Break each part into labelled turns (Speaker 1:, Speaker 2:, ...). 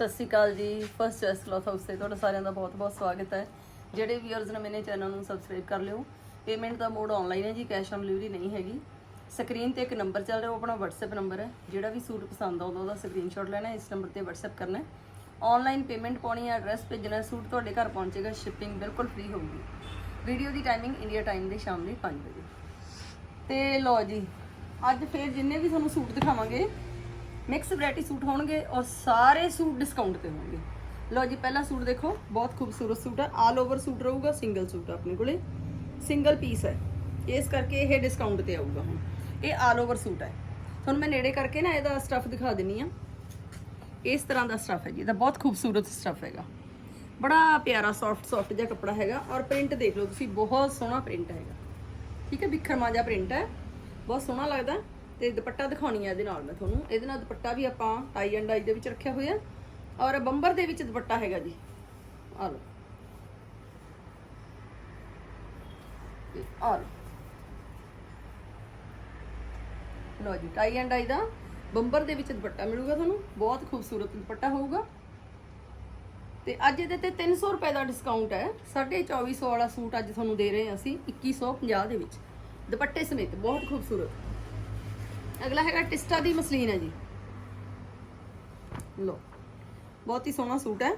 Speaker 1: ਸਤਿ ਸ਼੍ਰੀ ਅਕਾਲ ਜੀ। First choice cloth house ਤੇ ਤੁਹਾਡਾ ਸਾਰਿਆਂ ਦਾ ਬਹੁਤ-ਬਹੁਤ ਸਵਾਗਤ ਹੈ। ਜਿਹੜੇ ਵੀਅਰਸ ਨੇ ਮੇਰੇ ਚੈਨਲ ਨੂੰ ਸਬਸਕ੍ਰਾਈਬ ਕਰ ਲਿਓ। ਪੇਮੈਂਟ ਦਾ ਮੋਡ ਆਨਲਾਈਨ ਹੈ ਜੀ ਕੈਸ਼ ਔਨ ਡਿਲੀਵਰੀ ਨਹੀਂ ਹੈਗੀ। ਸਕਰੀਨ ਤੇ ਇੱਕ ਨੰਬਰ ਚੱਲ ਰਿਹਾ, ਉਹ ਆਪਣਾ WhatsApp ਨੰਬਰ ਹੈ। ਜਿਹੜਾ ਵੀ ਸੂਟ ਪਸੰਦ ਆਉਂਦਾ, ਉਹਦਾ ਸਕਰੀਨਸ਼ਾਟ ਲੈਣਾ ਇਸ ਨੰਬਰ ਤੇ WhatsApp ਕਰਨਾ ਹੈ। ਆਨਲਾਈਨ ਪੇਮੈਂਟ ਪਾਉਣੀ ਹੈ ਐਡਰੈਸ ਭੇਜਣਾ ਸੂਟ ਤੁਹਾਡੇ ਘਰ ਪਹੁੰਚੇਗਾ ਸ਼ਿਪਿੰਗ ਬਿਲਕੁਲ ਫ੍ਰੀ ਹੋਊਗੀ। ਵੀਡੀਓ ਦੀ ਟਾਈਮਿੰਗ ਇੰਡੀਆ ਟਾਈਮ ਦੇ ਸ਼ਾਮ ਦੇ 5 ਵਜੇ। ਤੇ ਲਓ ਜੀ, ਅੱਜ ਫੇਰ ਜਿੰਨੇ ਵੀ ਤੁਹਾਨੂੰ ਸੂਟ ਦਿਖਾਵਾਂਗੇ ਮਿਕਸ ਵੈਰਾਈਟੀ ਸੂਟ ਹੋਣਗੇ ਔਰ ਸਾਰੇ ਸੂਟ ਡਿਸਕਾਊਂਟ ਤੇ ਹੋਣਗੇ। ਲਓ ਜੀ, ਪਹਿਲਾ ਸੂਟ ਦੇਖੋ, ਬਹੁਤ ਖੂਬਸੂਰਤ ਸੂਟ ਹੈ। ਆਲ ਓਵਰ ਸੂਟ ਰਹੂਗਾ ਸਿੰਗਲ ਸੂਟ ਆਪਣੇ ਕੋਲੇ। ਸਿੰਗਲ ਪੀਸ ਹੈ। ਇਸ ਕਰਕੇ ਇਹ ਡਿਸਕਾਊਂਟ ਤੇ ਆਊਗਾ ਹੁਣ। ਇਹ ਆਲ ਓਵਰ ਸੂਟ ਹੈ। ਤੁਹਾਨੂੰ ਮੈਂ ਨੇੜੇ ਕਰਕੇ ਨਾ ਇਹਦਾ ਸਟੱਫ ਦਿਖਾ ਦਿੰਨੀ ਆ ਇਸ ਤਰ੍ਹਾਂ ਦਾ ਸਟੱਫ ਹੈ ਜੀ। ਇਹਦਾ ਬਹੁਤ ਖੂਬਸੂਰਤ ਸਟੱਫ ਹੈਗਾ। ਬੜਾ ਪਿਆਰਾ ਸੌਫਟ ਸੌਫਟ ਜਿਹਾ ਕੱਪੜਾ ਹੈਗਾ। ਔਰ ਪ੍ਰਿੰਟ ਦੇਖ ਲਓ ਤੁਸੀਂ, ਬਹੁਤ ਸੋਹਣਾ ਪ੍ਰਿੰਟ ਹੈਗਾ। ਠੀਕ ਹੈ ਵਿਖਰਮਾ ਜਿਹਾ ਪ੍ਰਿੰਟ ਹੈ। ਬਹੁਤ ਸੋਹਣਾ ਲੱਗਦਾ। ਤੇ ਦੁਪੱਟਾ ਦਿਖਾਉਣੀ ਹੈ ਇਹਦੇ ਨਾਲ ਮੈਂ ਤੁਹਾਨੂੰ। ਇਹਦੇ ਨਾਲ ਦੁਪੱਟਾ ਵੀ ਆਪਾਂ ਟਾਈ ਐਂਡ ਡਾਈ ਦੇ ਵਿੱਚ ਰੱਖਿਆ ਹੋਇਆ। ਔਰ ਬੰਬਰ ਦੇ ਵਿੱਚ ਦੁਪੱਟਾ ਹੈਗਾ ਜੀ। ਆ ਲਓ। ਤੇ ਆ ਲਓ। ਲਓ ਜੀ tie and dye the bomber ਦੇ ਵਿੱਚ ਦੁਪੱਟਾ ਮਿਲੂਗਾ ਤੁਹਾਨੂੰ। ਬਹੁਤ ਖੂਬਸੂਰਤ ਦੁਪੱਟਾ ਹੋਊਗਾ। ਤੇ ਅੱਜ ਇਹਦੇ ਤੇ 300 ਰੁਪਏ ਦਾ ਡਿਸਕਾਊਂਟ ਹੈ। 2450 ਵਾਲਾ ਸੂਟ ਅੱਜ ਤੁਹਾਨੂੰ ਦੇ ਰਹੇ ਹਾਂ ਅਸੀਂ 2150 ਦੇ ਵਿੱਚ। ਦੁਪੱਟੇ ਸਮੇਤ ਬਹੁਤ ਖੂਬਸੂਰਤ। ਅਗਲਾ ਹੈਗਾ ਟਿਸਟਾ ਦੀ ਮਸਲੀਨ ਹੈ ਜੀ। ਲੋ ਬਹੁਤ ਹੀ ਸੋਹਣਾ ਸੂਟ ਹੈ।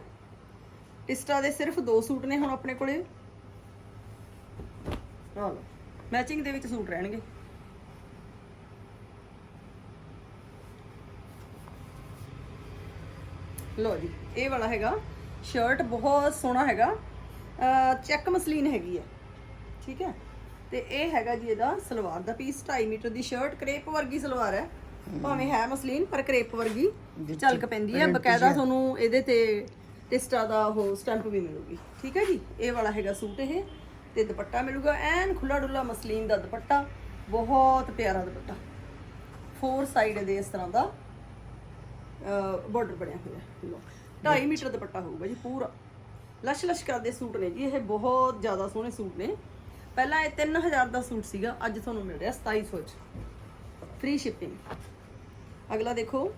Speaker 1: ਟਿਸਟਾ ਦੇ ਸਿਰਫ ਦੋ ਸੂਟ ਨੇ ਹੁਣ ਆਪਣੇ ਕੋਲੇ। ਆ ਲੋ ਮੈਚਿੰਗ ਦੇ ਵਿੱਚ ਸੂਟ ਰਹਿਣਗੇ। ਲੋ ਜੀ, ਇਹ ਵਾਲਾ ਹੈਗਾ। ਸ਼ਰਟ ਬਹੁਤ ਸੋਹਣਾ ਹੈਗਾ। ਚੈੱਕ ਮਸਲੀਨ ਹੈਗੀ ਹੈ। ਠੀਕ ਹੈ? ਤੇ ਇਹ ਹੈਗਾ ਜੀ ਇਹਦਾ ਸਲਵਾਰ ਦਾ ਪੀਸ 2.5 ਮੀਟਰ ਦੀ ਸ਼ਰਟ ਕਰੇਪ ਵਰਗੀ ਸਲਵਾਰ ਹੈ। ਭਾਵੇਂ ਹੈ ਮਸਲੀਨ ਪਰ ਕਰੇਪ ਵਰਗੀ ਝਲਕ ਪੈਂਦੀ ਹੈ। ਬਕਾਇਦਾ ਤੁਹਾਨੂੰ ਇਹਦੇ ਤੇ ਟਿਸਟਾ ਦਾ ਉਹ ਸਟੈਂਪ ਵੀ ਮਿਲੂਗੀ। ਠੀਕ ਹੈ ਜੀ? ਇਹ ਵਾਲਾ ਹੈਗਾ ਸੂਟ ਇਹ ਤੇ ਦੁਪੱਟਾ ਮਿਲੂਗਾ। ਐਨ ਖੁੱਲਾ ਡੁੱਲਾ ਮਸਲੀਨ ਦਾ ਦੁਪੱਟਾ ਬਹੁਤ ਪਿਆਰਾ ਦੁਪੱਟਾ। ਫੋਰ ਸਾਈਡ ਦੇ ਇਸ ਤਰ੍ਹਾਂ ਦਾ ਬਾਰਡਰ ਬਣਿਆ ਹੋਇਆ ਲੋ 2.5 ਮੀਟਰ ਦੁਪੱਟਾ ਹੋਊਗਾ ਜੀ ਪੂਰਾ। ਲਸ਼ ਲਸ਼ ਕਰਦੇ ਸੂਟ ਨੇ ਜੀ। ਇਹ ਬਹੁਤ ਜ਼ਿਆਦਾ ਸੋਹਣੇ ਸੂਟ ਨੇ। ਪਹਿਲਾਂ ਇਹ 3000 ਦਾ ਸੂਟ ਸੀਗਾ, ਅੱਜ ਤੁਹਾਨੂੰ ਮਿਲ ਰਿਹਾ 2700 ਚ। ਫ੍ਰੀ ਸ਼ਿਪਿੰਗ ਅਗਲਾ ਦੇਖੋ।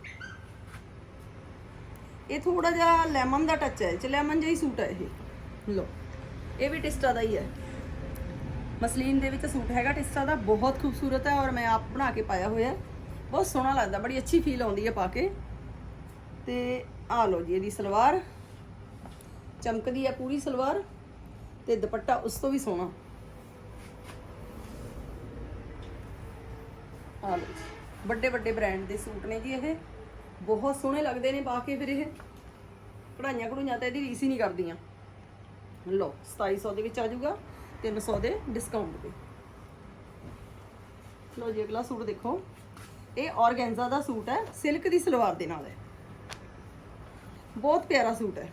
Speaker 1: ਇਹ ਥੋੜਾ ਜਿਹਾ ਲੈਮਨ ਦਾ ਟੱਚ ਹੈ, ਇਹ ਚ ਲੈਮਨ ਜਿਹਾ ਹੀ ਸੂਟ ਹੈ ਇਹ। ਲੋ ਇਹ ਵੀ ਟਿਸਟਾ ਦਾ ਹੀ ਹੈ। ਮਸਲੀਨ ਦੇ ਵਿੱਚ ਸੂਟ ਹੈਗਾ ਟਿਸਟਾ ਦਾ, ਬਹੁਤ ਖੂਬਸੂਰਤ ਹੈ ਔਰ ਮੈਂ ਆਪ ਬਣਾ ਕੇ ਪਾਇਆ ਹੋਇਆ ਬਹੁਤ ਸੋਹਣਾ ਲੱਗਦਾ, ਬੜੀ ਅੱਛੀ ਫੀਲ ਆਉਂਦੀ ਹੈ ਪਾ ਕੇ। ਤੇ ਆ ਲਓ ਜੀ ਇਹਦੀ ਸਲਵਾਰ। ਚਮਕਦੀ ਹੈ ਪੂਰੀ ਸਲਵਾਰ। ਤੇ ਦੁਪੱਟਾ ਉਸ ਤੋਂ ਵੀ ਸੋਹਣਾ। ਆ ਲਓ ਜੀ। ਵੱਡੇ ਵੱਡੇ ਬ੍ਰਾਂਡ ਦੇ ਸੂਟ ਨੇ ਜੀ ਇਹ। ਬਹੁਤ ਸੋਹਣੇ ਲੱਗਦੇ ਨੇ ਪਾ ਕੇ ਫਿਰ ਇਹ। ਕਢਾਈਆਂ ਕਢੂਈਆਂ ਤਾਂ ਇਹਦੀ ਰੀਸ ਹੀ ਨਹੀਂ ਕਰਦੀਆਂ। ਲਓ 2700 ਦੇ ਵਿੱਚ ਆ ਜਾਊਗਾ 300 ਦੇ ਡਿਸਕਾਊਂਟ ਤੇ। ਲਓ ਜੀ, ਅਗਲਾ ਸੂਟ ਦੇਖੋ। ਇਹ ਔਰਗੈਂਜ਼ਾ ਦਾ ਸੂਟ ਹੈ, ਸਿਲਕ ਦੀ ਸਲਵਾਰ ਦੇ ਨਾਲ ਹੈ। ਬਹੁਤ ਪਿਆਰਾ ਸੂਟ ਹੈ।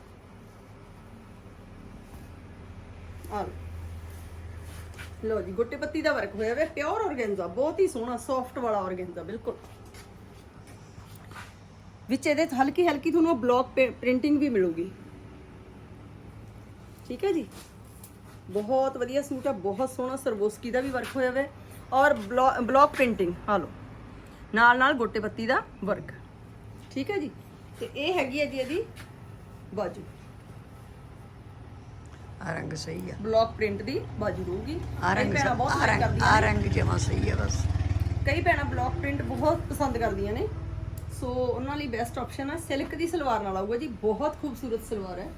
Speaker 1: ਆ ਲਓ। ਲਓ ਜੀ, ਗੁੱਟੇ ਪੱਤੀ ਦਾ ਵਰਕ ਹੋਇਆ ਹੋਇਆ ਪਿਓਰ ਔਰਗੈਂਜ਼ਾ ਬਹੁਤ ਹੀ ਸੋਹਣਾ ਸੌਫਟ ਵਾਲਾ ਔਰਗੈਂਜ਼ਾ ਬਿਲਕੁਲ। ਵਿੱਚ ਇਹਦੇ ਹਲਕੀ ਹਲਕੀ ਤੁਹਾਨੂੰ ਬਲੌਕ ਪ੍ਰਿੰਟਿੰਗ ਵੀ ਮਿਲੂਗੀ। ਠੀਕ ਹੈ ਜੀ? ਬਹੁਤ ਵਧੀਆ ਸੂਟ ਆ, ਬਹੁਤ ਸੋਹਣਾ ਸਰਬੋਸਕੀ ਦਾ ਵੀ ਵਰਕ ਹੋਇਆ ਹੋਇਆ ਹੈ ਔਰ ਬਲੌਕ ਪ੍ਰਿੰਟਿੰਗ ਆ ਲਓ। ਨਾਲ ਨਾਲ ਗੋਟੇ ਪੱਤੀ ਦਾ ਵਰਕ। ਠੀਕ ਹੈ ਜੀ? ਤੇ ਇਹ ਹੈਗੀ ਹੈ ਜੀ ਇਹਦੀ ਬਾਜੂ।
Speaker 2: ਆ ਰੰਗ ਸਹੀ ਆ।
Speaker 1: ਬਲੌਕ ਪ੍ਰਿੰਟ ਦੀ ਬਾਜੂ ਰਹੂਗੀ।
Speaker 2: ਆ
Speaker 1: ਕਈ
Speaker 2: ਰੰਗ
Speaker 1: ਭੈਣਾਂ ਬਹੁਤ
Speaker 2: ਆ ਰੰਗ
Speaker 1: ਕਰਦੀਆਂ
Speaker 2: ਆ
Speaker 1: ਨੇ।
Speaker 2: ਰੰਗ ਜਮਾ ਸਹੀ ਆ ਬਸ।
Speaker 1: ਕਈ ਭੈਣਾਂ ਬਲੌਕ ਪ੍ਰਿੰਟ ਬਹੁਤ ਪਸੰਦ ਕਰਦੀਆਂ ਨੇ। ਸੋ ਉਹਨਾਂ ਲਈ ਬੈਸਟ ਆਪਸ਼ਨ ਹੈ ਸਿਲਕ ਦੀ ਸਲਵਾਰ ਨਾਲ ਆਊਗਾ ਜੀ। ਬਹੁਤ ਖੂਬਸੂਰਤ ਸਲਵਾਰ ਹੈ।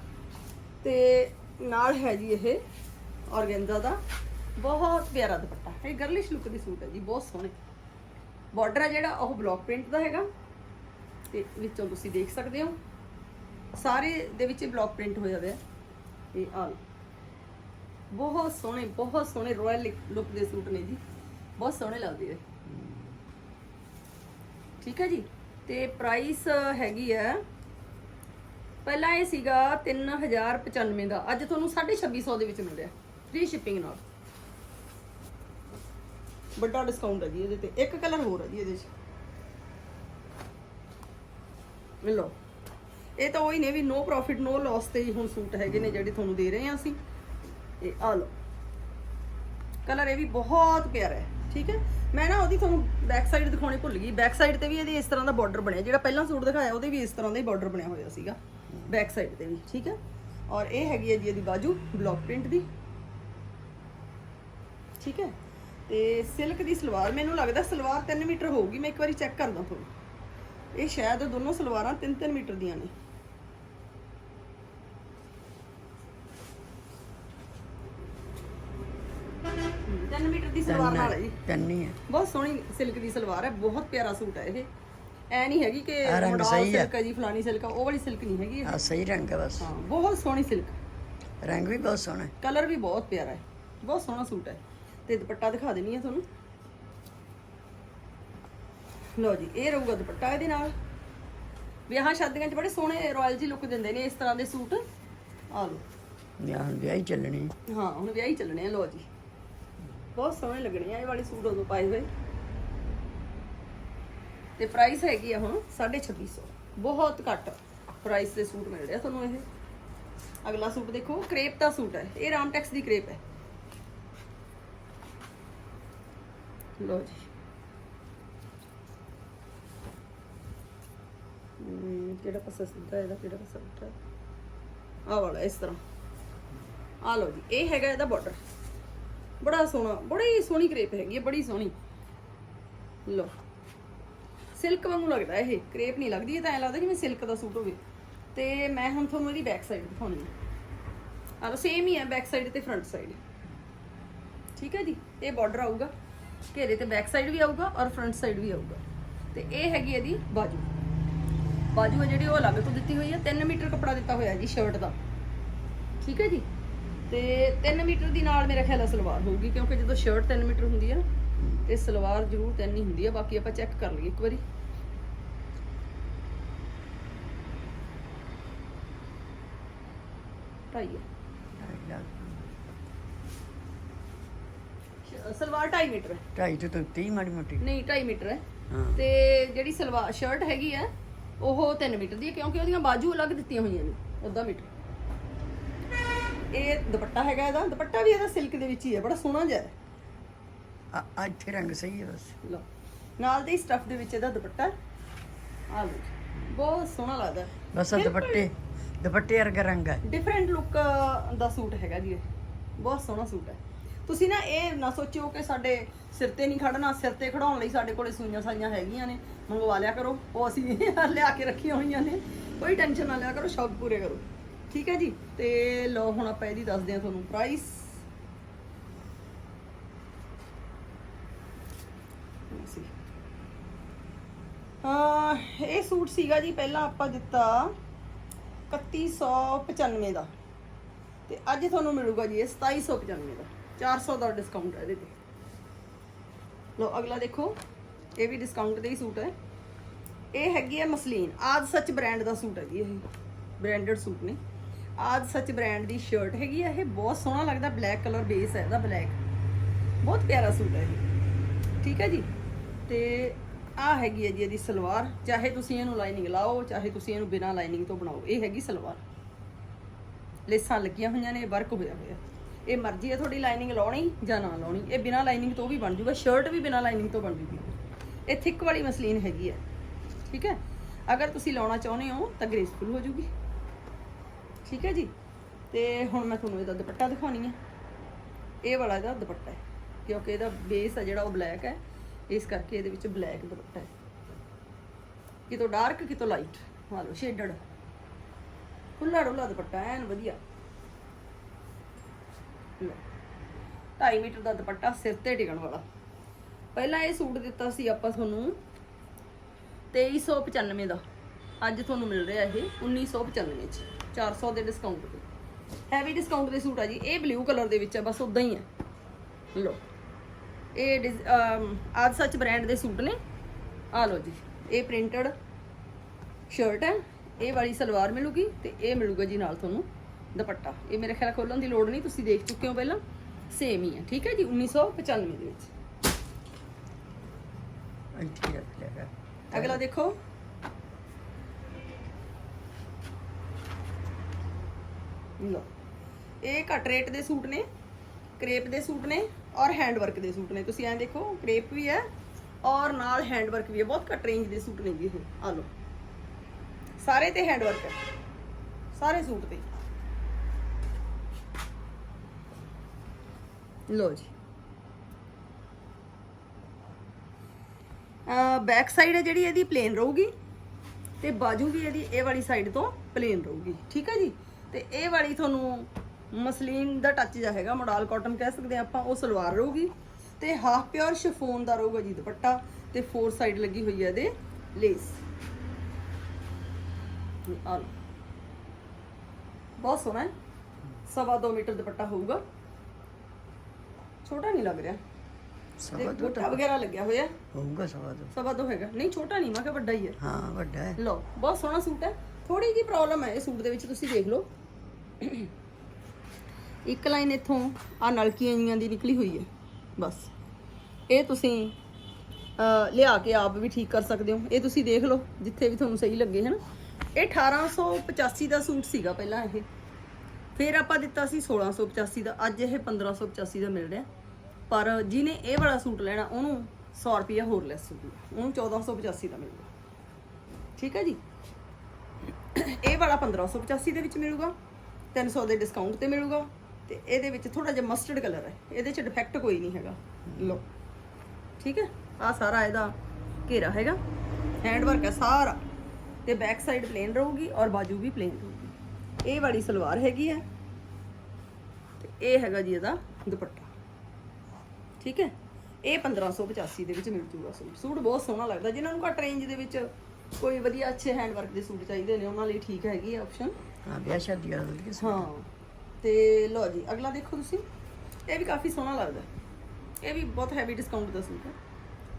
Speaker 1: ਤੇ ਨਾਲ ਹੈ ਜੀ ਇਹ ਔਰਗੈਂਜ਼ਾ ਦਾ। ਬਹੁਤ ਪਿਆਰਾ ਦੁਪੱਟਾ। ਇਹ ਗਰਲਿਸ਼ ਲੁੱਕ ਦੀ ਸੂਟ ਹੈ ਜੀ ਬਹੁਤ ਸੋਹਣੇ। ਬਾਰਡਰ ਹੈ ਜਿਹੜਾ ਉਹ ਬਲੌਕ ਪ੍ਰਿੰਟ ਦਾ ਹੈਗਾ। ਤੇ ਵਿੱਚੋਂ ਤੁਸੀਂ ਦੇਖ ਸਕਦੇ ਹੋ। ਸਾਰੇ ਦੇ ਵਿੱਚ ਬਲੌਕ ਪ੍ਰਿੰਟ ਹੋਇਆ ਹੋਇਆ ਹੈ। ਇਹ ਆ ਲਓ। ਬਹੁਤ ਸੋਹਣੇ ਬਹੁਤ ਸੋਹਣੇ ਰਾਇਲ ਲੁੱਕ ਦੇ ਸੂਟ ਨੇ ਜੀ। ਬਹੁਤ ਸੋਹਣੇ ਲੱਗਦੇ ਆ। ਠੀਕ ਹੈ ਜੀ? ਤੇ ਪ੍ਰਾਈਸ ਹੈਗੀ ਹੈ ਪਹਿਲਾਂ ਇਹ ਸੀਗਾ 3095 ਦਾ। ਅੱਜ ਤੁਹਾਨੂੰ 2650 ਦੇ ਵਿੱਚ ਮਿਲ ਰਿਹਾ। ਫ੍ਰੀ ਸ਼ਿਪਿੰਗ ਨਾਲ। ਵੱਡਾ ਡਿਸਕਾਊਂਟ ਹੈ ਜੀ ਇਹਦੇ ਤੇ। ਇੱਕ ਕਲਰ ਹੋਰ ਹੈ ਜੀ ਇਹਦੇ 'ਚ। ਲਓ ਇਹ ਤਾਂ ਉਹੀ ਨੇ ਵੀ ਨੋ ਪ੍ਰੋਫਿਟ ਨੋ ਲਾਸ ਤੇ ਹੀ ਹੁਣ ਸੂਟ ਹੈਗੇ ਨੇ ਜਿਹੜੇ ਤੁਹਾਨੂੰ ਦੇ ਰਹੇ ਹਾਂ ਅਸੀਂ। ਇਹ ਆ ਲਓ। ਕਲਰ ਇਹ ਵੀ ਬਹੁਤ ਪਿਆਰਾ ਹੈ, ਠੀਕ ਹੈ? ਮੈਂ ਨਾ ਉਹਦੀ ਤੁਹਾਨੂੰ ਬੈਕ ਸਾਈਡ ਦਿਖਾਉਣੀ ਭੁੱਲ ਗਈ। ਬੈਕ ਸਾਈਡ ਤੇ ਵੀ ਇਹਦੀ ਇਸ ਤਰ੍ਹਾਂ ਦਾ ਬਾਰਡਰ ਬਣਿਆ। ਜਿਹੜਾ ਪਹਿਲਾਂ ਸੂਟ ਦਿਖਾਇਆ, ਉਹਦੇ ਵੀ ਇਸ ਤਰ੍ਹਾਂ ਦਾ ਹੀ ਬਾਰਡਰ ਬਣਿਆ ਹੋਇਆ ਸੀਗਾ। ਬੈਕ ਸਾਈਡ ਤੇ ਵੀ, ਠੀਕ ਹੈ? ਔਰ ਇਹ ਹੈਗੀ ਹੈ ਜੀ ਇਹਦੀ ਬਾਜੂ ਬਲੌਕ ਪ੍ਰਿੰਟ ਦੀ। ਠੀਕ ਹੈ? ਤੇ ਸਿਲਕ ਦੀ ਸਲਵਾਰ, ਮੈਨੂੰ ਲੱਗਦਾ ਸਲਵਾਰ 3 ਮੀਟਰ ਹੋਊਗੀ। ਮੈਂ ਇੱਕ ਵਾਰੀ ਚੈੱਕ ਕਰਦਾ ਤੁਹਾਨੂੰ। ਇਹ ਸ਼ਾਇਦ ਦੋਨੋਂ ਸਲਵਾਰਾਂ 3-3 ਮੀਟਰ ਦੀਆਂ ਨੇ ਹਮ, ਤਿੰਨ ਮੀਟਰ ਦੀ ਸਲਵਾਰ ਨਾਲ ਹੈ ਜੀ
Speaker 2: ਕੰਨੀ ਹੈ
Speaker 1: ਬਹੁਤ ਸੋਹਣੀ ਸਿਲਕ ਦੀ ਸਲਵਾਰ ਹੈ ਬਹੁਤ ਪਿਆਰਾ ਸੂਟ ਹੈ ਇਹ। ਐ ਨਹੀਂ ਹੈਗੀ ਕਿ
Speaker 2: ਆਹ ਰੰਗ
Speaker 1: ਮੋਡਲ
Speaker 2: ਸਹੀ ਹੈ।
Speaker 1: ਸਿਲਕ ਹੈ ਜੀ ਫਲਾਣੀ ਸਿਲਕ ਆ, ਉਹ ਵਾਲੀ ਸਿਲਕ ਨਹੀਂ ਹੈਗੀ ਇਹ।
Speaker 2: ਆ ਸਹੀ ਰੰਗ ਹੈ ਬਸ।
Speaker 1: ਹਾਂ ਬਹੁਤ ਸੋਹਣੀ ਸਿਲਕ
Speaker 2: ਰੰਗ ਵੀ ਬਹੁਤ ਸੋਹਣਾ ਹੈ।
Speaker 1: ਕਲਰ ਵੀ ਬਹੁਤ ਪਿਆਰਾ ਹੈ ਬਹੁਤ ਸੋਹਣਾ ਸੂਟ ਹੈ। ਤੇ ਦੁਪੱਟਾ ਦਿਖਾ ਦਿੰਨੀ ਆ ਤੁਹਾਨੂੰ। ਲਓ ਜੀ ਇਹ ਰਹੂਗਾ ਦੁਪੱਟਾ ਇਹਦੇ ਨਾਲ। ਵਿਆਹਾਂ ਸ਼ਾਦੀਆਂ 'ਚ ਬੜੇ ਸੋਹਣੇ ਰਾਇਲ ਜੀ ਲੁੱਕ ਦਿੰਦੇ ਨੇ ਇਸ ਤਰ੍ਹਾਂ ਦੇ ਸੂਟ। ਆ ਲਓ।
Speaker 2: ਹੁਣ ਵਿਆਹ ਹੀ ਚੱਲਣੀ
Speaker 1: ਹਾਂ ਹੁਣ ਵਿਆਹ ਹੀ ਚੱਲਣੇ ਆ ਜੀ। ਬਹੁਤ ਸੋਹਣੇ ਲੱਗਣੇ ਆ ਇਹ ਵਾਲੇ ਸੂਟ ਉਦੋਂ ਪਾਏ ਹੋਏ। ਤੇ ਪ੍ਰਾਈਸ ਹੈਗੀ ਆ ਹੁਣ 2650 ਬਹੁਤ ਘੱਟ ਪ੍ਰਾਈਸ ਦੇ ਸੂਟ ਮਿਲ ਰਿਹਾ ਤੁਹਾਨੂੰ ਇਹ। ਅਗਲਾ ਸੂਟ ਦੇਖੋ, ਕ੍ਰੇਪ ਦਾ ਸੂਟ ਹੈ। ਇਹ ਰਾਮਟੈਕਸ ਦੀ ਕ੍ਰੇਪ ਹੈ। ਲੋ ਜੀ। ਕਿਹੜਾ ਪਾਸਾ ਸਿੱਧਾ ਇਹਦਾ ਕਿਹੜਾ ਪਾਸਾ ਉਲਟਾ ਆਹ ਵਾਲਾ, ਇਸ ਤਰ੍ਹਾਂ। ਆ ਲਓ ਜੀ, ਇਹ ਹੈਗਾ ਇਹਦਾ ਬਾਰਡਰ ਬੜਾ ਸੋਹਣਾ, ਬੜੀ ਸੋਹਣੀ ਕ੍ਰੇਪ ਹੈਗੀ ਹੈ ਬੜੀ ਸੋਹਣੀ। ਲਓ, ਸਿਲਕ ਵਾਂਗੂ ਲੱਗਦਾ ਇਹ, ਕ੍ਰੇਪ ਨਹੀਂ ਲੱਗਦੀ, ਇਹ ਤਾਂ ਐ ਲੱਗਦਾ ਜਿਵੇਂ ਸਿਲਕ ਦਾ ਸੂਟ ਹੋਵੇ। ਤੇ ਮੈਂ ਹੁਣ ਤੁਹਾਨੂੰ ਇਹਦੀ ਬੈਕ ਸਾਈਡ ਦਿਖਾਉਣੀ ਹੈ ਆ ਸੇਮ ਹੀ ਹੈ ਬੈਕ ਸਾਈਡ ਤੇ ਫਰੰਟ ਸਾਈਡ ਠੀਕ ਹੈ ਜੀ? ਇਹ ਬਾਰਡਰ ਆਊਗਾ, ਘੇਰੇ ਤੇ ਬੈਕ ਸਾਈਡ ਵੀ ਆਊਗਾ ਔਰ ਫਰੰਟ ਸਾਈਡ ਵੀ ਆਊਗਾ। ਤੇ ਇਹ ਹੈਗੀ ਇਹਦੀ ਬਾਜੂ। ਬਾਜੂ ਹੈ ਜਿਹੜੀ, ਉਹ ਅਲੱਗ ਤੋਂ ਦਿੱਤੀ ਹੋਈ ਹੈ 3 ਮੀਟਰ ਕੱਪੜਾ ਦਿੱਤਾ ਹੋਇਆ ਜੀ ਸ਼ਰਟ ਦਾ। ਠੀਕ ਹੈ ਜੀ? ਤੇ 3 ਮੀਟਰ ਦੀ ਨਾਲ ਮੇਰਾ ਖਿਆਲ ਆ ਸਲਵਾਰ ਹੋਊਗੀ ਕਿਉਂਕਿ ਜਦੋਂ ਸ਼ਰਟ 3 ਮੀਟਰ ਹੁੰਦੀ ਹੈ ਨਾ ਤੇ ਸਲਵਾਰ ਜ਼ਰੂਰ 3 ਹੀ ਹੁੰਦੀ ਹੈ ਬਾਕੀ ਆਪਾਂ ਚੈੱਕ ਕਰ ਲਈਏ ਇੱਕ ਵਾਰੀ। ਢਾਈ ਸਲਵਾਰ 2.5 ਮੀਟਰ ਹੈ।
Speaker 2: ਢਾਈ ਤੋਂ ਤਾਂ 30 ਮਾੜੀ ਮੋਟੀ।
Speaker 1: ਨਹੀਂ 2.5 ਮੀਟਰ ਹੈ।
Speaker 2: ਹਾਂ।
Speaker 1: ਤੇ ਜਿਹੜੀ ਸਲਵਾਰ ਸ਼ਰਟ ਹੈਗੀ ਆ ਉਹ 3 ਮੀਟਰ ਦੀ ਹੈ ਕਿਉਂਕਿ ਉਹਦੀਆਂ ਬਾਜੂ ਅਲੱਗ ਦਿੱਤੀਆਂ ਹੋਈਆਂ ਨੇ ਅੱਧਾ ਮੀਟਰ। ਇਹ ਦੁਪੱਟਾ ਹੈਗਾ ਇਹਦਾ ਦੁਪੱਟਾ ਵੀ ਇਹਦਾ ਸਿਲਕ ਦੇ ਵਿੱਚ ਹੀ ਹੈ ਬੜਾ ਸੋਹਣਾ ਜਿਹਾ ਹੈ।
Speaker 2: ਆ ਆ ਇੱਥੇ ਰੰਗ ਸਹੀ ਹੈ ਬਸ।
Speaker 1: ਲਓ ਨਾਲ ਦੇ ਸਟਫ ਦੇ ਵਿੱਚ ਇਹਦਾ ਦੁਪੱਟਾ। ਆ ਲਓ ਬਹੁਤ ਸੋਹਣਾ ਲੱਗਦਾ।
Speaker 2: ਬਸ ਦੁਪੱਟੇ ਦੁਪੱਟੇ ਵਰਗਾ ਰੰਗ ਹੈ।
Speaker 1: ਡਿਫਰੈਂਟ ਲੁੱਕ ਦਾ ਸੂਟ ਹੈਗਾ ਜੀ ਇਹ। ਬਹੁਤ ਸੋਹਣਾ ਸੂਟ ਹੈ। ਤੁਸੀਂ ਨਾ ਇਹ ਨਾ ਸੋਚਿਓ ਕਿ ਸਾਡੇ ਸਿਰ ਤੇ ਨਹੀਂ ਖੜਨਾ ਸਿਰ ਤੇ ਖੜਾਉਣ ਲਈ ਸਾਡੇ ਕੋਲੇ ਸੂਈਆਂ ਸਾਈਆਂ ਹੈਗੀਆਂ ਨੇ। ਮੰਗਵਾ ਲਿਆ ਕਰੋ। ਉਹ ਅਸੀਂ ਲਿਆ ਕੇ ਰੱਖੀਆਂ ਹੋਈਆਂ ਨੇ। ਕੋਈ ਟੈਨਸ਼ਨ ਨਾ ਲਿਆ ਕਰੋ ਸ਼ੌਕ ਪੂਰੇ ਕਰੋ। ਠੀਕ ਹੈ ਜੀ? ਤੇ ਲਓ, ਹੁਣ ਆਪਾਂ ਇਹਦੀ ਦੱਸਦੇ ਹਾਂ ਤੁਹਾਨੂੰ ਪ੍ਰਾਈਸ ਹਾਂ ਇਹ ਸੂਟ ਸੀਗਾ ਜੀ, ਪਹਿਲਾਂ ਆਪਾਂ ਦਿੱਤਾ 3195 ਦਾ। ਤੇ ਅੱਜ ਤੁਹਾਨੂੰ ਮਿਲੂਗਾ ਜੀ ਇਹ 2795 ਦਾ। 400 ਦਾ ਡਿਸਕਾਊਂਟ ਹੈ ਇਹਦੇ ਤੇ। ਲੋ ਅਗਲਾ ਦੇਖੋ। ਇਹ ਵੀ ਡਿਸਕਾਊਂਟ ਦੇ ਹੀ ਸੂਟ ਹੈ। ਇਹ ਹੈਗੀ ਹੈ ਮਸਲੀਨ। ਆਜ ਸੱਚ ਬ੍ਰਾਂਡ ਦਾ ਸੂਟ ਹੈ ਜੀ ਇਹ। ਬ੍ਰਾਂਡਡ ਸੂਟ ਨੇ। ਆਜ ਸੱਚ ਬ੍ਰਾਂਡ ਦੀ ਸ਼ਰਟ ਹੈਗੀ ਆ, ਇਹ ਬਹੁਤ ਸੋਹਣਾ ਲੱਗਦਾ ਬਲੈਕ ਕਲਰ ਬੇਸ ਹੈ ਇਹਦਾ ਬਲੈਕ ਬਹੁਤ ਪਿਆਰਾ ਸੂਟ ਹੈ ਇਹ। ਠੀਕ ਹੈ ਜੀ? ਤੇ ਆ ਹੈਗੀ ਹੈ ਜੀ ਇਹਦੀ ਸਲਵਾਰ, ਚਾਹੇ ਤੁਸੀਂ ਇਹਨੂੰ ਲਾਈਨਿੰਗ ਲਾਓ, ਚਾਹੇ ਤੁਸੀਂ ਇਹਨੂੰ ਬਿਨਾਂ ਲਾਈਨਿੰਗ ਤੋਂ ਬਣਾਓ, ਇਹ ਹੈਗੀ ਸਲਵਾਰ। ਲੇਸਾਂ ਲੱਗੀਆਂ ਹੋਈਆਂ ਨੇ ਵਰਕ ਹੋਇਆ ਹੋਇਆ। ਇਹ ਮਰਜ਼ੀ ਹੈ ਤੁਹਾਡੀ ਲਾਈਨਿੰਗ ਲਾਉਣੀ ਜਾਂ ਨਾ ਲਾਉਣੀ, ਇਹ ਬਿਨਾਂ ਲਾਈਨਿੰਗ ਤੋਂ ਵੀ ਬਣ ਜੂਗਾ ਸ਼ਰਟ ਵੀ ਬਿਨਾਂ ਲਾਈਨਿੰਗ ਤੋਂ ਬਣ ਜੂਗੀ। ਇਹ ਥਿਕ ਵਾਲੀ ਮਸਲੀਨ ਹੈਗੀ ਹੈ ਠੀਕ ਹੈ ਅਗਰ ਤੁਸੀਂ ਲਾਉਣਾ ਚਾਹੁੰਦੇ ਹੋ ਤਾਂ ਗ੍ਰੇਸਫੁਲ ਹੋ ਜੂਗੀ। ਠੀਕ ਹੈ ਜੀ? ਤੇ ਹੁਣ ਮੈਂ ਤੁਹਾਨੂੰ ਇਹਦਾ ਦੁਪੱਟਾ ਦਿਖਾਉਣੀ ਹੈ ਇਹ ਵਾਲਾ ਇਹਦਾ ਦੁਪੱਟਾ ਹੈ, ਕਿਉਂਕਿ ਇਹਦਾ ਬੇਸ ਹੈ ਜਿਹੜਾ ਉਹ ਬਲੈਕ ਹੈ। ਇਸ ਕਰਕੇ ਇਹਦੇ ਵਿੱਚ ਬਲੈਕ ਦੁਪੱਟਾ ਹੈ। ਕਿਤੋਂ ਡਾਰਕ ਕਿਤੋਂ ਲਾਈਟ ਆ ਲਓ ਸ਼ੇਡਡ ਖੁੱਲਾ ਡੁੱਲਾ ਦੁਪੱਟਾ, ਐਨ ਵਧੀਆ। ਲਓ 2.5 ਮੀਟਰ ਦਾ ਦੁਪੱਟਾ, ਸਿਰ ਤੇ ਟਿਕਣ ਵਾਲਾ। ਪਹਿਲਾਂ ਇਹ ਸੂਟ ਦਿੱਤਾ ਸੀ ਆਪਾਂ ਤੁਹਾਨੂੰ 2395 ਦਾ। ਅੱਜ ਤੁਹਾਨੂੰ ਮਿਲ ਰਿਹਾ ਇਹ 1995 ਚ। 400 ਦੇ ਡਿਸਕਾਊਂਟ ਤੇ। ਹੈਵੀ ਡਿਸਕਾਊਂਟ ਦੇ ਸੂਟ ਆ ਜੀ ਇਹ ਬਲੂ ਕਲਰ ਦੇ ਵਿੱਚ ਹੈ ਬਸ ਉਦਾਂ ਹੀ ਹੈ ਲਓ। ਇਹ ਆਜ ਸੱਚ ਬ੍ਰਾਂਡ ਦੇ ਸੂਟ ਨੇ। ਆ ਲਓ ਜੀ ਇਹ ਪ੍ਰਿੰਟਡ ਸ਼ਰਟ ਹੈ ਇਹ ਵਾਲੀ ਸਲਵਾਰ ਮਿਲੂਗੀ ਤੇ ਇਹ ਮਿਲੂਗਾ ਜੀ ਨਾਲ ਤੁਹਾਨੂੰ ਦੁਪੱਟਾ। ਇਹ ਮੇਰੇ ਖਿਆਲ ਖੋਲਣ ਦੀ ਲੋੜ ਨਹੀਂ ਤੁਸੀਂ ਦੇਖ ਚੁੱਕੇ ਹੋ ਪਹਿਲਾਂ। ਸੇਮ ਹੀ ਹੈ ਠੀਕ ਹੈ ਜੀ 1995 ਦੇ ਵਿੱਚ। ਅਗਲਾ ਦੇਖੋ। ਲਓ। ਇਹ ਘੱਟ ਰੇਟ ਦੇ ਸੂਟ ਨੇ, ਕ੍ਰੇਪ ਦੇ ਸੂਟ ਨੇ ਔਰ ਹੈਂਡ ਵਰਕ ਦੇ ਸੂਟ ਨੇ। ਤੁਸੀਂ ਐਂ ਦੇਖੋ, ਕ੍ਰੇਪ ਵੀ ਹੈ ਔਰ ਨਾਲ ਹੈਂਡ ਵਰਕ ਵੀ ਹੈ। ਬਹੁਤ ਘੱਟ ਰੇਂਜ ਦੇ ਸੂਟ ਨੇ ਜੀ ਇਹ। ਆ ਲਓ। ਸਾਰੇ ਤੇ ਹੈਂਡ ਵਰਕ ਹੈ। ਸਾਰੇ ਸੂਟ ਤੇ। ਲੋ ਜੀ। ਬੈਕ ਸਾਈਡ ਹੈ ਜਿਹੜੀ ਇਹਦੀ ਪਲੇਨ ਰਹੂਗੀ ਤੇ ਬਾਜੂ ਵੀ ਇਹਦੀ, ਇਹ ਵਾਲੀ ਸਾਈਡ ਤੋਂ ਪਲੇਨ ਰਹੂਗੀ। ਠੀਕ ਹੈ ਜੀ? ਤੇ ਇਹ ਵਾਲੀ ਤੁਹਾਨੂੰ ਮਸਲੀਨ ਦਾ ਟੱਚ ਜਿਹਾ ਹੈਗਾ ਮੋਡਲ ਕਾਟਨ ਕਹਿ ਸਕਦੇ ਆਪਾਂ ਉਹ ਸਲਵਾਰ ਰਹੂਗੀ ਤੇ ਹਾਫ ਪਿਓਰ ਸ਼ਿਫੋਨ ਦਾ ਰਹੂਗਾ ਜੀ ਦੁਪੱਟਾ ਤੇ ਫੋਰ ਸਾਈਡ ਲੱਗੀ ਹੋਈ ਹੈ ਇਹਦੇ ਲੇਸ ਆ ਲਓ। ਬਹੁਤ ਸੋਹਣਾ ਹੈ। ਸਵਾ ਦੋ ਮੀਟਰ ਦੁਪੱਟਾ ਹੋਊਗਾ। ਛੋਟਾ ਨਹੀਂ ਲੱਗ ਰਿਹਾ।
Speaker 2: ਸਵਾ
Speaker 1: ਤੇ
Speaker 2: ਦੋ
Speaker 1: ਗੋਟਾ ਵਗੈਰਾ ਲੱਗਿਆ ਹੋਇਆ।
Speaker 2: ਹੋਊਗਾ ਸਵਾ ਦੋ।
Speaker 1: ਸਵਾ ਦੋ ਹੈਗਾ। ਨਹੀਂ ਛੋਟਾ ਨਹੀਂ ਮੈਂ ਕਿਹਾ ਵੱਡਾ ਹੀ ਹੈ।
Speaker 2: ਹਾਂ ਵੱਡਾ ਹੈ।
Speaker 1: ਲਓ ਬਹੁਤ ਸੋਹਣਾ ਸੂਟ ਹੈ। ਥੋੜੀ ਜੀ ਪ੍ਰੋਬਲਮ ਹੈ ਇਹ ਸੂਟ ਦੇ ਵਿੱਚ ਤੁਸੀਂ ਦੇਖ ਲਓ। ਇੱਕ ਲਾਈਨ ਇੱਥੋਂ ਆ ਨਲਕੀਆਂ ਜੀਆਂ ਦੀ ਨਿਕਲੀ ਹੋਈ ਹੈ। ਬਸ। ਇਹ ਤੁਸੀਂ ਅਹ, ਲਿਆ ਕੇ ਆਪ ਵੀ ਠੀਕ ਕਰ ਸਕਦੇ ਹੋ। ਇਹ ਤੁਸੀਂ ਦੇਖ ਲਓ ਜਿੱਥੇ ਵੀ ਤੁਹਾਨੂੰ ਸਹੀ ਲੱਗੇ ਹਨ? ਇਹ 1885 ਦਾ ਸੂਟ ਸੀਗਾ ਪਹਿਲਾਂ ਇਹ। ਫਿਰ ਆਪਾਂ ਦਿੱਤਾ ਸੀ 1685 ਦਾ। ਅੱਜ ਇਹ 1585 ਦਾ ਮਿਲ ਰਿਹਾ। ਪਰ ਜਿਹਨੇ ਇਹ ਵਾਲਾ ਸੂਟ ਲੈਣਾ ਉਹਨੂੰ 100 ਰੁਪਇਆ ਹੋਰ ਲੈਸ ਹੋਊਗਾ ਉਹਨੂੰ 1485 ਦਾ ਮਿਲੂਗਾ। ਠੀਕ ਹੈ ਜੀ? ਇਹ ਵਾਲਾ 1585 ਦੇ ਵਿੱਚ ਮਿਲੂਗਾ। 300 ਦੇ ਡਿਸਕਾਊਂਟ ਤੇ ਮਿਲੂਗਾ। ਤੇ ਇਹਦੇ ਵਿੱਚ ਥੋੜਾ ਜਿਹਾ ਮਸਟਰਡ ਕਲਰ ਹੈ। ਇਹਦੇ ਚ ਡਿਫੈਕਟ ਕੋਈ ਨਹੀਂ ਹੈਗਾ। ਲਓ। ਠੀਕ ਹੈ? ਆ ਸਾਰਾ ਇਹਦਾ ਘੇਰਾ ਹੈਗਾ। ਹੈਂਡ ਵਰਕ ਹੈ ਸਾਰਾ। ਤੇ ਬੈਕ ਸਾਈਡ ਪਲੇਨ ਰਹੂਗੀ ਔਰ ਬਾਜੂ ਵੀ ਪਲੇਨ ਰਹੂਗੀ। ਇਹ ਵਾਲੀ ਸਲਵਾਰ ਹੈਗੀ ਹੈ। ਤੇ ਇਹ ਹੈਗਾ ਜੀ ਇਹਦਾ ਦੁਪੱਟਾ। ਠੀਕ ਹੈ? ਇਹ 1585 ਦੇ ਵਿੱਚ ਮਿਲ ਜੂਗਾ ਸੂਟ। ਸੂਟ ਬਹੁਤ ਸੋਹਣਾ ਲੱਗਦਾ। ਜਿਨ੍ਹਾਂ ਨੂੰ ਘੱਟ ਰੇਂਜ ਦੇ ਵਿੱਚ ਕੋਈ ਵਧੀਆ ਅੱਛੇ ਹੈਂਡ ਵਰਕ ਦੇ ਸੂਟ ਚਾਹੀਦੇ ਨੇ, ਉਹਨਾਂ ਲਈ ਠੀਕ ਹੈਗੀ ਆਪਸ਼ਨ
Speaker 2: ਹਾਂ ਵਿਆਹ ਸ਼ਾਦੀ ਵਾਲਾ ਵਧੀਆ ਸੂਟ।
Speaker 1: ਹਾਂ ਤੇ ਲਓ ਜੀ ਅਗਲਾ ਦੇਖੋ ਤੁਸੀਂ। ਇਹ ਵੀ ਕਾਫੀ ਸੋਹਣਾ ਲੱਗਦਾ। ਇਹ ਵੀ ਬਹੁਤ ਹੈਵੀ ਡਿਸਕਾਊਂਟ ਦਾ ਸੂਟ ਹੈ।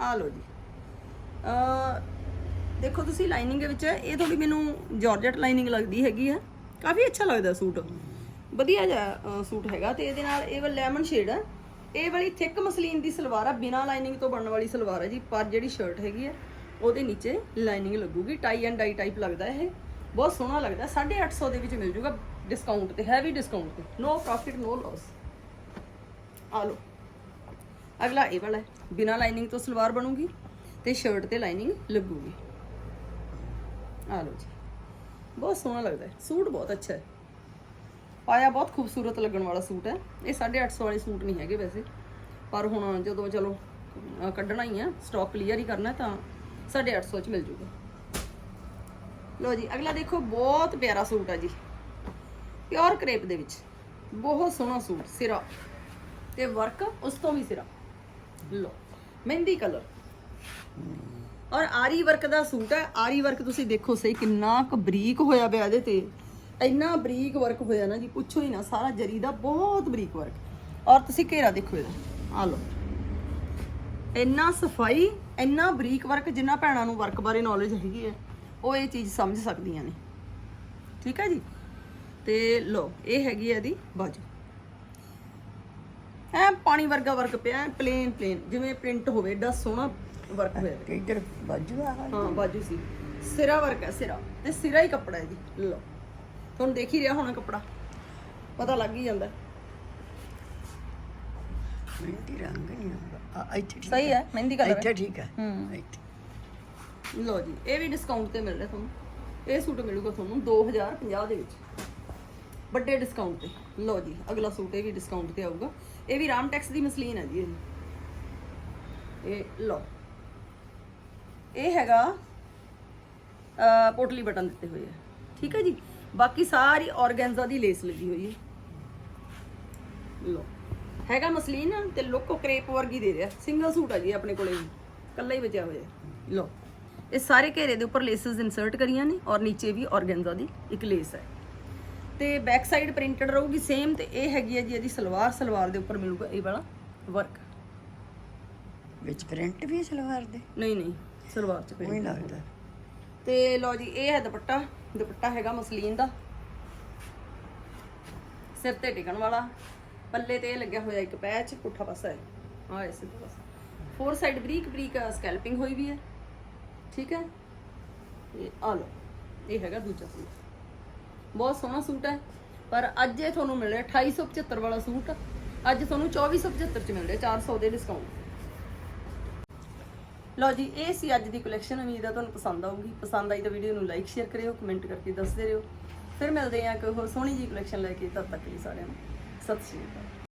Speaker 1: ਆ ਲਓ ਜੀ। ਅ ਦੇਖੋ ਤੁਸੀਂ ਲਾਈਨਿੰਗ ਦੇ ਵਿੱਚ ਇਹ ਥੋੜੀ ਮੈਨੂੰ ਜਾਰਜਟ ਲਾਈਨਿੰਗ ਲੱਗਦੀ ਹੈਗੀ ਆ। ਕਾਫੀ ਅੱਛਾ ਲੱਗਦਾ ਸੂਟ। ਵਧੀਆ ਜਿਹਾ ਸੂਟ ਹੈਗਾ ਤੇ ਇਹਦੇ ਨਾਲ ਇਹ ਵਾਲਾ ਲੈਮਨ ਸ਼ੇਡ ਹੈ ਇਹ ਵਾਲੀ ਥਿਕ ਮਸਲੀਨ ਦੀ ਸਲਵਾਰ ਆ ਬਿਨਾ ਲਾਈਨਿੰਗ ਤੋਂ ਬਣਨ ਵਾਲੀ ਸਲਵਾਰ ਹੈ ਜੀ। ਪਰ ਜਿਹੜੀ ਸ਼ਰਟ ਹੈਗੀ ਹੈ ਉਹਦੇ ਨੀਚੇ ਲਾਈਨਿੰਗ ਲੱਗੂਗੀ। ਟਾਈ ਐਂਡ ਡਾਈ ਟਾਈਪ ਲੱਗਦਾ ਇਹ। ਬਹੁਤ ਸੋਹਣਾ ਲੱਗਦਾ 850 ਦੇ ਵਿੱਚ ਮਿਲ ਜੂਗਾ ਡਿਸਕਾਊਂਟ ਤੇ ਹੈਵੀ ਡਿਸਕਾਊਂਟ ਤੇ। ਨੋ ਪ੍ਰੋਫਿਟ ਨੋ ਲਾਸ ਆ ਲਓ। ਅਗਲਾ ਇਹ ਵਾਲਾ ਹੈ। ਬਿਨਾ ਲਾਈਨਿੰਗ ਤੋਂ ਸਲਵਾਰ ਬਣੂਗੀ ਤੇ ਸ਼ਰਟ ਤੇ ਲਾਈਨਿੰਗ ਲੱਗੂਗੀ। ਆ ਲਓ ਜੀ। ਬਹੁਤ ਸੋਹਣਾ ਲੱਗਦਾ ਹੈ। ਸੂਟ ਬਹੁਤ ਅੱਛਾ ਹੈ। ਪਾਇਆ ਬਹੁਤ ਖੂਬਸੂਰਤ ਲੱਗਣ ਵਾਲਾ ਸੂਟ ਹੈ। ਇਹ 850 ਵਾਲੇ ਸੂਟ ਨਹੀਂ ਹੈਗੇ ਵੈਸੇ। ਪਰ ਹੁਣ ਜਦੋਂ ਚਲੋ ਕੱਢਣਾ ਹੀ ਆ ਸਟਾਕ ਕਲੀਅਰ ਹੀ ਕਰਨਾ ਹੈ ਤਾਂ 850 ਚ ਮਿਲ ਜੂਗਾ। ਲੋ ਜੀ, ਅਗਲਾ ਦੇਖੋ, ਬਹੁਤ ਪਿਆਰਾ ਸੂਟ ਹੈ ਜੀ। ਪਿਓਰ ਕਰੇਪ ਦੇ ਵਿੱਚ। ਬਹੁਤ ਸੋਹਣਾ ਸੂਟ, ਸਿਰਾ। ਤੇ ਵਰਕ ਉਸ ਤੋਂ ਵੀ ਸਿਰਾ। ਲੋ ਮਹਿੰਦੀ ਕਲਰ ਔਰ ਆਰੀ ਵਰਕ ਦਾ ਸੂਟ ਹੈ। ਆਰੀ ਵਰਕ ਤੁਸੀਂ ਦੇਖੋ ਸਹੀ, ਕਿੰਨਾ ਕੁ ਬਰੀਕ ਹੋਇਆ ਪਿਆ ਇਹਦੇ ਤੇ। ਇੰਨਾ ਬਰੀਕ ਵਰਕ ਹੋਇਆ ਨਾ ਜੀ, ਪੁੱਛੋ ਹੀ ਨਾ, ਸਾਰਾ ਜਰੀ ਦਾ ਬਹੁਤ ਬਰੀਕ ਵਰਕ ਔਰ ਤੁਸੀਂ ਘੇਰਾ ਦੇਖੋ ਇਹਦਾ। ਆ ਲਓ। ਇੰਨਾ ਸਫ਼ਾਈ, ਇੰਨਾ ਬਰੀਕ ਵਰਕ ਜਿੰਨਾ ਭੈਣਾਂ ਨੂੰ ਵਰਕ ਬਾਰੇ ਨੌਲੇਜ ਹੈਗੀ ਹੈ। ਉਹ ਇਹ ਚੀਜ਼ ਸਮਝ ਸਕਦੀਆਂ ਨੇ। ਠੀਕ ਹੈ ਜੀ? ਤੇ ਲੋ ਇਹ ਹੈਗੀ ਹੈ ਇਹਦੀ ਬਾਜੂ। ਐ ਪਾਣੀ ਵਰਗਾ ਵਰਕ ਪਿਆ ਪਲੇਨ ਪਲੇਨ ਜਿਵੇਂ ਪ੍ਰਿੰਟ ਹੋਵੇ ਏਡਾ ਸੋਹਣਾ ਵਰਕ ਹੋਇਆ
Speaker 2: ਇੱਧਰ ਬਾਜੂ ਆ।
Speaker 1: ਹਾਂ ਬਾਜੂ ਸੀ। ਸਿਰਾ ਵਰਕ ਹੈ ਸਿਰਾ। ਤੇ ਸਿਰਾ ਹੀ ਕੱਪੜਾ ਹੈ ਜੀ। ਲਓ। ਤੁਹਾਨੂੰ ਦੇਖ ਹੀ ਰਿਹਾ ਹੋਣਾ ਕੱਪੜਾ। ਪਤਾ ਲੱਗ ਹੀ ਜਾਂਦਾ।
Speaker 2: ਮਹਿੰਦੀ ਰੰਗ ਨਹੀਂ ਆਉਂਦਾ। ਆ ਇੱਥੇ
Speaker 1: ਸਹੀ ਹੈ। ਮਹਿੰਦੀ ਕਲਰ
Speaker 2: ਇੱਥੇ ਠੀਕ ਹੈ।
Speaker 1: ਹੂੰ।
Speaker 2: ਇੱਥੇ।
Speaker 1: ਲਓ ਜੀ, ਇਹ ਵੀ ਡਿਸਕਾਊਂਟ ਤੇ ਮਿਲ ਰਿਹਾ ਤੁਹਾਨੂੰ। ਇਹ ਸੂਟ ਮਿਲੂਗਾ ਤੁਹਾਨੂੰ 2050 ਦੇ ਵਿੱਚ। ਵੱਡੇ ਡਿਸਕਾਊਂਟ ਤੇ। ਲਓ ਜੀ, ਅਗਲਾ ਸੂਟ ਇਹ ਵੀ ਡਿਸਕਾਊਂਟ ਤੇ ਆਊਗਾ। ਇਹ ਵੀ ਰਾਮ ਟੈਕਸ ਦੀ ਮਸਲੀਨ ਹੈ ਜੀ ਇਹ। ਲਓ। ਇਹ ਹੈਗਾ ਪੋਟਲੀ ਬਟਨ ਦਿੱਤੇ ਹੋਏ ਆ। ਠੀਕ ਹੈ ਜੀ? ਬਾਕੀ ਸਾਰੀ ਔਰਗੈਂਜ਼ਾ ਦੀ ਲੇਸ ਲੱਗੀ ਹੋਈ ਹੈ। ਲਓ। ਹੈਗਾ ਮਸਲੀਨ ਤੇ ਲੁੱਕ ਕਰੇਪ ਵਰਗੀ ਦੇ ਰਿਹਾ। ਸਿੰਗਲ ਸੂਟ ਆ ਜੀ ਆਪਣੇ ਕੋਲੇ ਵੀ। ਕੱਲਾ ਹੀ ਬਚਿਆ ਹੋਇਆ। ਲਓ। ਇਹ ਸਾਰੇ ਘੇਰੇ ਦੇ ਉੱਪਰ ਲੇਸਸ ਇਨਸਰਟ ਕਰੀਆਂ ਨੇ ਔਰ ਨੀਚੇ ਵੀ ਔਰਗੈਂਜ਼ਾ ਦੀ ਇੱਕ ਲੇਸ ਹੈ। ਤੇ ਬੈਕ ਸਾਈਡ ਪ੍ਰਿੰਟਡ ਰਹੂਗੀ ਸੇਮ ਤੇ ਇਹ ਹੈਗੀ ਹੈ ਜੀ ਇਹਦੀ ਸਲਵਾਰ ਸਲਵਾਰ ਦੇ ਉੱਪਰ ਮਿਲੂਗਾ ਇਹ ਵਾਲਾ ਵਰਕ
Speaker 2: ਵਿੱਚ ਪ੍ਰਿੰਟ ਵੀ ਹੈ ਸਲਵਾਰ ਦੇ?
Speaker 1: ਨਹੀਂ ਨਹੀਂ ਸਲਵਾਰ ਚ
Speaker 2: ਕੋਈ ਲੱਗਦਾ।
Speaker 1: ਤੇ ਲਓ ਜੀ ਇਹ ਹੈ ਦੁਪੱਟਾ ਦੁਪੱਟਾ ਹੈਗਾ ਮਸਲੀਨ ਦਾ। ਸਿਰ ਤੇ ਟਿਕਣ ਵਾਲਾ ਪੱਲੇ ਤੇ ਲੱਗਿਆ ਹੋਇਆ ਇੱਕ ਪੈਚ ਪੁੱਠਾ ਪਾਸਾ ਹੈ। ਆ ਇਸੇ ਪਾਸਾ। ਫੋਰ ਸਾਈਡ ਬਰੀਕ ਬਰੀਕ ਸਕੈਲਪਿੰਗ ਹੋਈ ਵੀ ਹੈ। ਠੀਕ ਹੈ? ਇਹ ਆ ਲਓ, ਇਹ ਹੈਗਾ ਦੂਜਾ ਸੂਟ। ਬਹੁਤ ਸੋਹਣਾ ਸੂਟ ਹੈ, ਪਰ ਅੱਜ ਇਹ ਤੁਹਾਨੂੰ ਮਿਲ ਰਿਹਾ 2875 ਵਾਲਾ ਸੂਟ। ਅੱਜ ਤੁਹਾਨੂੰ 2475 ਚ ਮਿਲ ਰਿਹਾ 400 ਦੇ ਡਿਸਕਾਊਂਟ ਲਓ ਜੀ, ਇਹ ਸੀ ਅੱਜ ਦੀ ਕਲੈਕਸ਼ਨ ਉਮੀਦ ਆ ਤੁਹਾਨੂੰ ਪਸੰਦ ਆਊਗੀ। ਪਸੰਦ ਆਈ ਤਾਂ ਵੀਡੀਓ ਨੂੰ ਲਾਈਕ ਸ਼ੇਅਰ ਕਰਿਓ ਕਮੈਂਟ ਕਰਕੇ ਦੱਸਦੇ ਰਹੋ। ਫਿਰ ਮਿਲਦੇ ਹਾਂ ਕੋਈ ਹੋਰ ਸੋਹਣੀ ਜੀ ਕਲੈਕਸ਼ਨ ਲੈ ਕੇ, ਤਦ ਤੱਕ ਲਈ ਸਾਰਿਆਂ ਨੂੰ। ਸਤਿ ਸ਼੍ਰੀ ਅਕਾਲ।